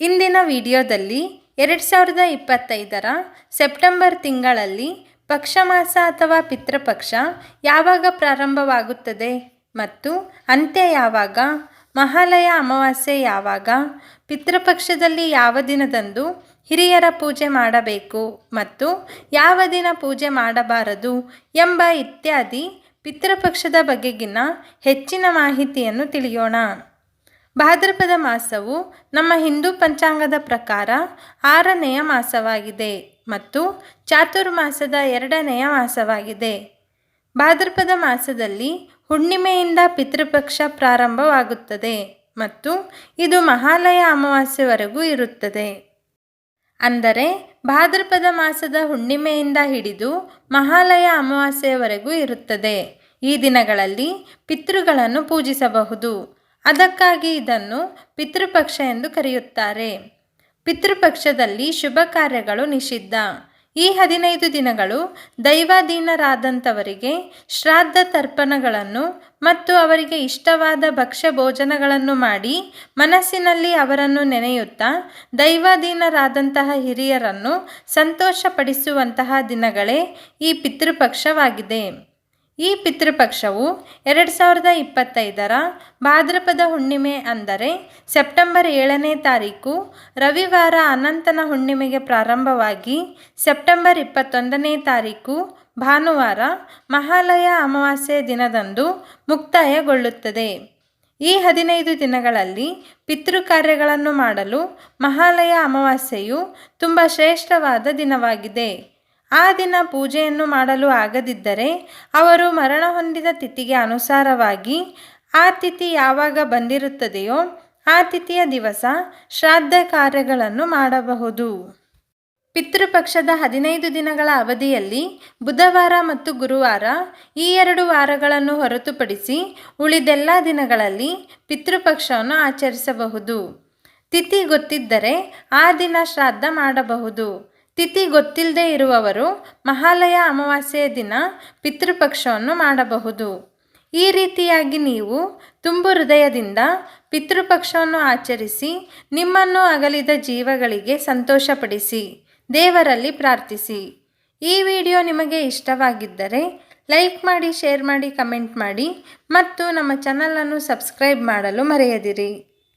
ಇಂದಿನ ವಿಡಿಯೋದಲ್ಲಿ ಎರಡು ಸಾವಿರದ ಇಪ್ಪತ್ತೈದರ ಸೆಪ್ಟೆಂಬರ್ ತಿಂಗಳಲ್ಲಿ ಪಕ್ಷಮಾಸ ಅಥವಾ ಪಿತೃಪಕ್ಷ ಯಾವಾಗ ಪ್ರಾರಂಭವಾಗುತ್ತದೆ ಮತ್ತು ಅಂತ್ಯ ಯಾವಾಗ, ಮಹಾಲಯ ಅಮಾವಾಸ್ಯೆ ಯಾವಾಗ, ಪಿತೃಪಕ್ಷದಲ್ಲಿ ಯಾವ ದಿನದಂದು ಹಿರಿಯರ ಪೂಜೆ ಮಾಡಬೇಕು ಮತ್ತು ಯಾವ ದಿನ ಪೂಜೆ ಮಾಡಬಾರದು ಎಂಬ ಇತ್ಯಾದಿ ಪಿತೃಪಕ್ಷದ ಬಗೆಗಿನ ಹೆಚ್ಚಿನ ಮಾಹಿತಿಯನ್ನು ತಿಳಿಯೋಣ. ಭಾದ್ರಪದ ಮಾಸವು ನಮ್ಮ ಹಿಂದೂ ಪಂಚಾಂಗದ ಪ್ರಕಾರ ಆರನೆಯ ಮಾಸವಾಗಿದೆ ಮತ್ತು ಚಾತುರ್ಮಾಸದ ಎರಡನೆಯ ಮಾಸವಾಗಿದೆ. ಭಾದ್ರಪದ ಮಾಸದಲ್ಲಿ ಹುಣ್ಣಿಮೆಯಿಂದ ಪಿತೃಪಕ್ಷ ಪ್ರಾರಂಭವಾಗುತ್ತದೆ ಮತ್ತು ಇದು ಮಹಾಲಯ ಅಮಾವಾಸ್ಯವರೆಗೂ ಇರುತ್ತದೆ. ಅಂದರೆ ಭಾದ್ರಪದ ಮಾಸದ ಹುಣ್ಣಿಮೆಯಿಂದ ಹಿಡಿದು ಮಹಾಲಯ ಅಮಾವಾಸ್ಯವರೆಗೂ ಇರುತ್ತದೆ. ಈ ದಿನಗಳಲ್ಲಿ ಪಿತೃಗಳನ್ನು ಪೂಜಿಸಬಹುದು. ಅದಕ್ಕಾಗಿ ಇದನ್ನು ಪಿತೃಪಕ್ಷ ಎಂದು ಕರೆಯುತ್ತಾರೆ. ಪಿತೃಪಕ್ಷದಲ್ಲಿ ಶುಭ ಕಾರ್ಯಗಳು ನಿಷಿದ್ಧ. ಈ ಹದಿನೈದು ದಿನಗಳು ದೈವಾಧೀನರಾದಂಥವರಿಗೆ ಶ್ರಾದ್ದ ತರ್ಪಣಗಳನ್ನು ಮತ್ತು ಅವರಿಗೆ ಇಷ್ಟವಾದ ಭಕ್ಷ್ಯ ಭೋಜನಗಳನ್ನು ಮಾಡಿ ಮನಸ್ಸಿನಲ್ಲಿ ಅವರನ್ನು ನೆನೆಯುತ್ತಾ ದೈವಾಧೀನರಾದಂತಹ ಹಿರಿಯರನ್ನು ಸಂತೋಷಪಡಿಸುವಂತಹ ದಿನಗಳೇ ಈ ಪಿತೃಪಕ್ಷವಾಗಿದೆ. ಈ ಪಿತೃಪಕ್ಷವು ಎರಡು ಸಾವಿರದ ಇಪ್ಪತ್ತೈದರ ಭಾದ್ರಪದ ಹುಣ್ಣಿಮೆ ಅಂದರೆ ಸೆಪ್ಟೆಂಬರ್ ಏಳನೇ ತಾರೀಕು, ರವಿವಾರ ಅನಂತನ ಹುಣ್ಣಿಮೆಗೆ ಪ್ರಾರಂಭವಾಗಿ ಸೆಪ್ಟೆಂಬರ್ ಇಪ್ಪತ್ತೊಂದನೇ ತಾರೀಕು, ಭಾನುವಾರ ಮಹಾಲಯ ಅಮಾವಾಸ್ಯೆ ದಿನದಂದು ಮುಕ್ತಾಯಗೊಳ್ಳುತ್ತದೆ. ಈ ಹದಿನೈದು ದಿನಗಳಲ್ಲಿ ಪಿತೃ ಕಾರ್ಯಗಳನ್ನು ಮಾಡಲು ಮಹಾಲಯ ಅಮಾವಾಸ್ಯೆಯು ತುಂಬ ಶ್ರೇಷ್ಠವಾದ ದಿನವಾಗಿದೆ. ಆ ದಿನ ಪೂಜೆಯನ್ನು ಮಾಡಲು ಆಗದಿದ್ದರೆ ಅವರು ಮರಣ ಹೊಂದಿದ ತಿಥಿಗೆ ಅನುಸಾರವಾಗಿ, ಆ ತಿಥಿ ಯಾವಾಗ ಬಂದಿರುತ್ತದೆಯೋ ಆ ತಿಥಿಯ ದಿವಸ ಶ್ರಾದ್ದ ಕಾರ್ಯಗಳನ್ನು ಮಾಡಬಹುದು. ಪಿತೃಪಕ್ಷದ ಹದಿನೈದು ದಿನಗಳ ಅವಧಿಯಲ್ಲಿ ಬುಧವಾರ ಮತ್ತು ಗುರುವಾರ ಈ ಎರಡು ವಾರಗಳನ್ನು ಹೊರತುಪಡಿಸಿ ಉಳಿದೆಲ್ಲ ದಿನಗಳಲ್ಲಿ ಪಿತೃಪಕ್ಷವನ್ನು ಆಚರಿಸಬಹುದು. ತಿಥಿ ಗೊತ್ತಿದ್ದರೆ ಆ ದಿನ ಶ್ರಾದ್ದ ಮಾಡಬಹುದು. ತಿಥಿ ಗೊತ್ತಿಲ್ಲದೆ ಇರುವವರು ಮಹಾಲಯ ಅಮಾವಾಸ್ಯೆಯ ದಿನ ಪಿತೃಪಕ್ಷವನ್ನು ಮಾಡಬಹುದು. ಈ ರೀತಿಯಾಗಿ ನೀವು ತುಂಬು ಹೃದಯದಿಂದ ಪಿತೃಪಕ್ಷವನ್ನು ಆಚರಿಸಿ ನಿಮ್ಮನ್ನು ಅಗಲಿದ ಜೀವಗಳಿಗೆ ಸಂತೋಷಪಡಿಸಿ, ದೇವರಲ್ಲಿ ಪ್ರಾರ್ಥಿಸಿ. ಈ ವಿಡಿಯೋ ನಿಮಗೆ ಇಷ್ಟವಾಗಿದ್ದರೆ ಲೈಕ್ ಮಾಡಿ, ಶೇರ್ ಮಾಡಿ, ಕಮೆಂಟ್ ಮಾಡಿ ಮತ್ತು ನಮ್ಮ ಚಾನಲನ್ನು ಸಬ್ಸ್ಕ್ರೈಬ್ ಮಾಡಲು ಮರೆಯದಿರಿ.